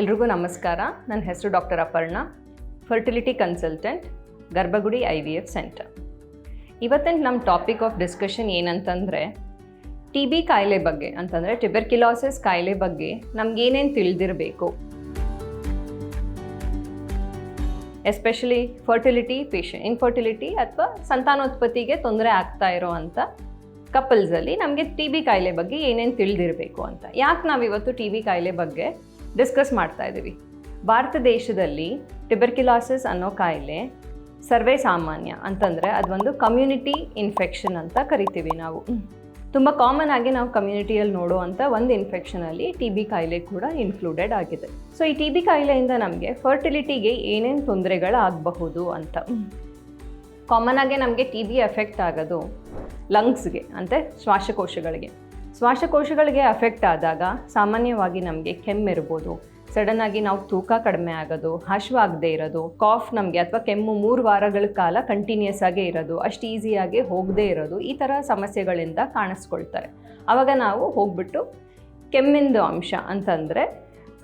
ಎಲ್ರಿಗೂ ನಮಸ್ಕಾರ. ನನ್ನ ಹೆಸರು doctor Aparna fertility consultant Garbhagudi I V F centre ಇವತ್ತಿನ ನಮ್ಮ ಟಾಪಿಕ್ ಆಫ್ ಡಿಸ್ಕಷನ್ ಏನಂತಂದರೆ ಟಿ ಬಿ ಕಾಯಿಲೆ ಬಗ್ಗೆ, ಅಂತಂದರೆ ಟ್ಯುಬರ್ಕ್ಯುಲಾಸಿಸ್ ಕಾಯಿಲೆ ಬಗ್ಗೆ ನಮಗೇನೇನು ತಿಳಿದಿರಬೇಕು. ಎಸ್ಪೆಷಲಿ ಫರ್ಟಿಲಿಟಿ ಪೇಷಂಟ್ ಇನ್ಫರ್ಟಿಲಿಟಿ ಅಥವಾ ಸಂತಾನೋತ್ಪತ್ತಿಗೆ ತೊಂದರೆ ಆಗ್ತಾ ಇರೋವಂಥ ಕಪಲ್ಸಲ್ಲಿ ನಮಗೆ ಟಿ ಬಿ ಕಾಯಿಲೆ ಬಗ್ಗೆ ಏನೇನು ತಿಳಿದಿರಬೇಕು ಅಂತ. ಯಾಕೆ ನಾವು ಇವತ್ತು ಟಿ ಬಿ ಕಾಯಿಲೆ ಬಗ್ಗೆ ಡಿಸ್ಕಸ್ ಮಾಡ್ತಾ ಇದ್ದೀವಿ ಭಾರತ ದೇಶದಲ್ಲಿ ಟ್ಯುಬರ್ಕ್ಯುಲಾಸಿಸ್ ಅನ್ನೋ ಕಾಯಿಲೆ ಸರ್ವೇ ಸಾಮಾನ್ಯ ಅಂತಂದರೆ ಅದೊಂದು ಕಮ್ಯುನಿಟಿ ಇನ್ಫೆಕ್ಷನ್ ಅಂತ ಕರಿತೀವಿ ನಾವು. ತುಂಬ ಕಾಮನ್ ಆಗಿ ನಾವು ಕಮ್ಯುನಿಟಿಯಲ್ಲಿ ನೋಡುವಂಥ ಒಂದು ಇನ್ಫೆಕ್ಷನಲ್ಲಿ ಟಿ ಬಿ ಕಾಯಿಲೆ ಕೂಡ ಇನ್ಕ್ಲೂಡೆಡ್ ಆಗಿದೆ. ಸೊ ಈ ಟಿ ಬಿ ಕಾಯಿಲೆಯಿಂದ ನಮಗೆ ಫರ್ಟಿಲಿಟಿಗೆ ಏನೇನು ತೊಂದರೆಗಳಾಗಬಹುದು ಅಂತ. ಕಾಮನ್ ಆಗಿ ನಮಗೆ ಟಿ ಬಿ ಎಫೆಕ್ಟ್ ಆಗೋದು ಲಂಗ್ಸ್ಗೆ ಅಂದರೆ ಶ್ವಾಸಕೋಶಗಳಿಗೆ. ಶ್ವಾಸಕೋಶಗಳಿಗೆ ಅಫೆಕ್ಟ್ ಆದಾಗ ಸಾಮಾನ್ಯವಾಗಿ ನಮಗೆ ಕೆಮ್ಮಿರ್ಬೋದು ಸಡನ್ ಆಗಿ ನಾವು ತೂಕ ಕಡಿಮೆ ಆಗೋದು ಹಶ್ವಾಗದೇ ಇರೋದು, ಕಾಫ್ ನಮಗೆ ಅಥವಾ ಕೆಮ್ಮು ಮೂರು ವಾರಗಳ ಕಾಲ ಕಂಟಿನ್ಯೂಸ್ ಆಗೇ ಇರೋದು, ಅಷ್ಟು ಈಸಿಯಾಗಿ ಹೋಗದೇ ಇರೋದು, ಈ ಥರ ಸಮಸ್ಯೆಗಳಿಂದ ಕಾಣಿಸ್ಕೊಳ್ತಾರೆ. ಆವಾಗ ನಾವು ಹೋಗ್ಬಿಟ್ಟು ಕೆಮ್ಮಿಂದು ಅಂಶ ಅಂತಂದರೆ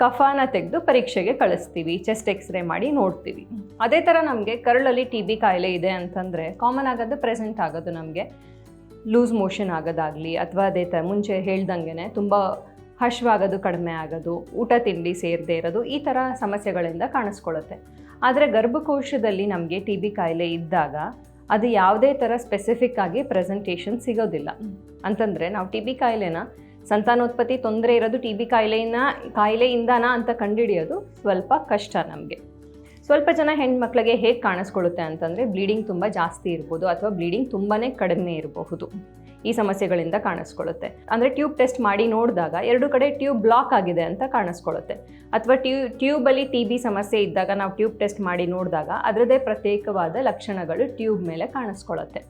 ಕಫಾನ ತೆಗೆದು ಪರೀಕ್ಷೆಗೆ ಕಳಿಸ್ತೀವಿ ಚೆಸ್ಟ್ ಎಕ್ಸ್ರೇ ಮಾಡಿ ನೋಡ್ತೀವಿ. ಅದೇ ಥರ ನಮಗೆ ಕರಳಲ್ಲಿ ಟಿ ಬಿ ಕಾಯಿಲೆ ಇದೆ ಅಂತಂದರೆ ಕಾಮನ್ ಆಗೋದು ಪ್ರೆಸೆಂಟ್ ಆಗೋದು ನಮಗೆ. ಲೂಸ್ ಮೋಷನ್ ಆಗೋದಾಗಲಿ ಅಥವಾ ಅದೇ ಥರ ಮುಂಚೆ ಹೇಳ್ದಂಗೆ ತುಂಬ ಹಶ್ವಾಗೋದು ಕಡಿಮೆ ಆಗೋದು, ಊಟ ತಿಂಡಿ ಸೇರದೇ ಇರೋದು ಈ ಥರ ಸಮಸ್ಯೆಗಳಿಂದ ಕಾಣಿಸ್ಕೊಳ್ಳುತ್ತೆ. ಆದರೆ ಗರ್ಭಕೋಶದಲ್ಲಿ ನಮಗೆ ಟಿ ಬಿ ಕಾಯಿಲೆ ಇದ್ದಾಗ ಅದು ಯಾವುದೇ ಥರ ಸ್ಪೆಸಿಫಿಕ್ ಆಗಿ ಪ್ರೆಸೆಂಟೇಷನ್ ಸಿಗೋದಿಲ್ಲ. ಅಂತಂದರೆ ನಾವು ಟಿ ಬಿ ಕಾಯಿಲೆನ ಸಂತಾನೋತ್ಪತ್ತಿ ತೊಂದರೆ ಇರೋದು ಟಿ ಬಿ ಕಾಯಿಲೆನ ಕಾಯಿಲೆಯಿಂದನಾ ಅಂತ ಕಂಡುಹಿಡಿಯೋದು ಸ್ವಲ್ಪ ಕಷ್ಟ ನಮಗೆ. ಸ್ವಲ್ಪ ಜನ ಹೆಣ್ಮಕ್ಳಿಗೆ ಹೇಗೆ ಕಾಣಿಸ್ಕೊಳ್ಳುತ್ತೆ ಅಂತಂದರೆ ಬ್ಲೀಡಿಂಗ್ ತುಂಬ ಜಾಸ್ತಿ ಇರ್ಬೋದು ಅಥವಾ ಬ್ಲೀಡಿಂಗ್ ತುಂಬಾ ಕಡಿಮೆ ಇರಬಹುದು. ಈ ಸಮಸ್ಯೆಗಳಿಂದ ಕಾಣಿಸ್ಕೊಳ್ಳುತ್ತೆ. ಅಂದರೆ ಟ್ಯೂಬ್ ಟೆಸ್ಟ್ ಮಾಡಿ ನೋಡಿದಾಗ ಎರಡು ಕಡೆ ಟ್ಯೂಬ್ ಬ್ಲಾಕ್ ಆಗಿದೆ ಅಂತ ಕಾಣಿಸ್ಕೊಳ್ಳುತ್ತೆ. ಅಥವಾ ಟ್ಯೂ ಟ್ಯೂಬಲ್ಲಿ ಟಿ ಬಿ ಸಮಸ್ಯೆ ಇದ್ದಾಗ ನಾವು ಟ್ಯೂಬ್ ಟೆಸ್ಟ್ ಮಾಡಿ ನೋಡಿದಾಗ ಅದರದೇ ಪ್ರತ್ಯೇಕವಾದ ಲಕ್ಷಣಗಳು ಟ್ಯೂಬ್ ಮೇಲೆ ಕಾಣಿಸ್ಕೊಳ್ಳುತ್ತೆ.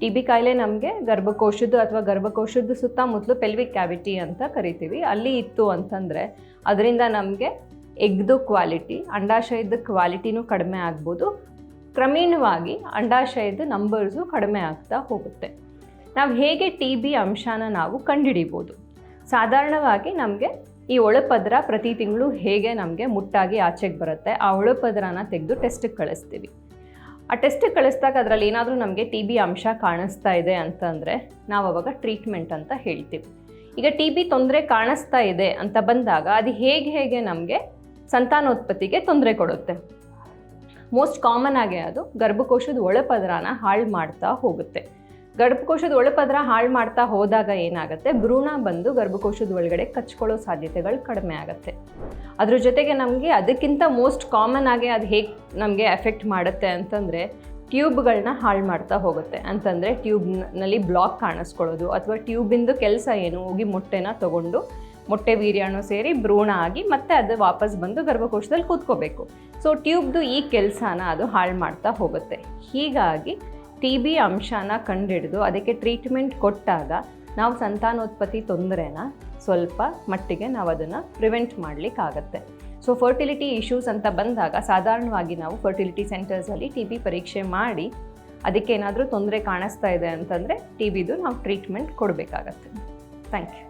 ಟಿ ಬಿ ಕಾಯಿಲೆ ನಮಗೆ ಗರ್ಭಕೋಶದ್ದು ಅಥವಾ ಗರ್ಭಕೋಶದ ಸುತ್ತಮುತ್ತಲು ಪೆಲ್ವಿಕ್ ಕ್ಯಾವಿಟಿ ಅಂತ ಕರಿತೀವಿ. ಅಲ್ಲಿ ಇತ್ತು ಅಂತಂದರೆ ಅದರಿಂದ ನಮಗೆ ಎಗ್ದು ಕ್ವಾಲಿಟಿ, ಅಂಡಾಶಯದ ಕ್ವಾಲಿಟಿನೂ ಕಡಿಮೆ ಆಗ್ಬೋದು. ಕ್ರಮೇಣವಾಗಿ ಅಂಡಾಶಯದ ನಂಬರ್ಸು ಕಡಿಮೆ ಆಗ್ತಾ ಹೋಗುತ್ತೆ. ನಾವು ಹೇಗೆ ಟಿ ಬಿ ಅಂಶನ ನಾವು ಕಂಡುಹಿಡಿಬೋದು ಸಾಧಾರಣವಾಗಿ ನಮಗೆ ಈ ಒಳಪದ್ರ ಪ್ರತಿ ತಿಂಗಳು ಹೇಗೆ ನಮಗೆ ಮುಟ್ಟಾಗಿ ಆಚೆಗೆ ಬರುತ್ತೆ, ಆ ಒಳಪದ್ರನ ತೆಗೆದು ಟೆಸ್ಟಿಗೆ ಕಳಿಸ್ತೀವಿ. ಆ ಟೆಸ್ಟಿಗೆ ಕಳಿಸ್ದಾಗ ಅದರಲ್ಲಿ ಏನಾದರೂ ನಮಗೆ ಟಿ ಬಿ ಅಂಶ ಕಾಣಿಸ್ತಾ ಇದೆ ಅಂತಂದರೆ ನಾವು ಅವಾಗ ಟ್ರೀಟ್ಮೆಂಟ್ ಅಂತ ಹೇಳ್ತೀವಿ. ಈಗ ಟಿ ಬಿ ತೊಂದರೆ ಕಾಣಿಸ್ತಾ ಇದೆ ಅಂತ ಬಂದಾಗ ಅದು ಹೇಗೆ ಹೇಗೆ ನಮಗೆ ಸಂತಾನೋತ್ಪತ್ತಿಗೆ ತೊಂದರೆ ಕೊಡುತ್ತೆ. ಮೋಸ್ಟ್ ಕಾಮನ್ ಆಗಿ ಅದು ಗರ್ಭಕೋಶದ ಒಳಪದರನ ಹಾಳು ಮಾಡ್ತಾ ಹೋಗುತ್ತೆ. ಗರ್ಭಕೋಶದ ಒಳಪದರ ಹಾಳು ಮಾಡ್ತಾ ಹೋದಾಗ ಏನಾಗುತ್ತೆ? ಭ್ರೂಣ ಬಂದು ಗರ್ಭಕೋಶದ ಒಳಗಡೆ ಕಚ್ಕೊಳ್ಳೋ ಸಾಧ್ಯತೆಗಳು ಕಡಿಮೆ ಆಗುತ್ತೆ. ಅದ್ರ ಜೊತೆಗೆ ನಮಗೆ ಅದಕ್ಕಿಂತ ಮೋಸ್ಟ್ ಕಾಮನ್ ಆಗಿ ಅದು ಹೇಗೆ ನಮಗೆ ಎಫೆಕ್ಟ್ ಮಾಡುತ್ತೆ ಅಂತಂದರೆ ಟ್ಯೂಬ್ಗಳನ್ನ ಹಾಳು ಮಾಡ್ತಾ ಹೋಗುತ್ತೆ. ಅಂತಂದರೆ ಟ್ಯೂಬ್ನಲ್ಲಿ ಬ್ಲಾಕ್ ಕಾಣಿಸ್ಕೊಳ್ಳೋದು ಅಥವಾ ಟ್ಯೂಬಿಂದು ಕೆಲಸ ಏನು? ಹೋಗಿ ಮೊಟ್ಟೆನ ತಗೊಂಡು ಮೊಟ್ಟೆ ವೀರ್ಯಾಣು ಸೇರಿ ಭ್ರೂಣ ಆಗಿ ಮತ್ತೆ ಅದು ವಾಪಸ್ ಬಂದು ಗರ್ಭಕೋಶದಲ್ಲಿ ಕೂತ್ಕೋಬೇಕು. ಸೊ ಟ್ಯೂಬ್ದು ಈ ಕೆಲಸನ ಅದು ಹಾಳು ಮಾಡ್ತಾ ಹೋಗುತ್ತೆ. ಹೀಗಾಗಿ ಟಿ ಬಿ ಅಂಶನ ಕಂಡುಹಿಡಿದು ಅದಕ್ಕೆ ಟ್ರೀಟ್ಮೆಂಟ್ ಕೊಟ್ಟಾಗ ನಾವು ಸಂತಾನೋತ್ಪತ್ತಿ ತೊಂದರೆನ ಸ್ವಲ್ಪ ಮಟ್ಟಿಗೆ ನಾವು ಅದನ್ನು ಪ್ರಿವೆಂಟ್ ಮಾಡಲಿಕ್ಕಾಗತ್ತೆ ಸೊ ಫರ್ಟಿಲಿಟಿ ಇಶ್ಯೂಸ್ ಅಂತ ಬಂದಾಗ ಸಾಧಾರಣವಾಗಿ ನಾವು ಫರ್ಟಿಲಿಟಿ ಸೆಂಟರ್ಸಲ್ಲಿ ಟಿ ಬಿ ಪರೀಕ್ಷೆ ಮಾಡಿ ಅದಕ್ಕೆ ಏನಾದರೂ ತೊಂದರೆ ಕಾಣಿಸ್ತಾ ಇದೆ ಅಂತಂದರೆ ಟಿ ಬಿದು ನಾವು ಟ್ರೀಟ್ಮೆಂಟ್ ಕೊಡಬೇಕಾಗತ್ತೆ. Thank you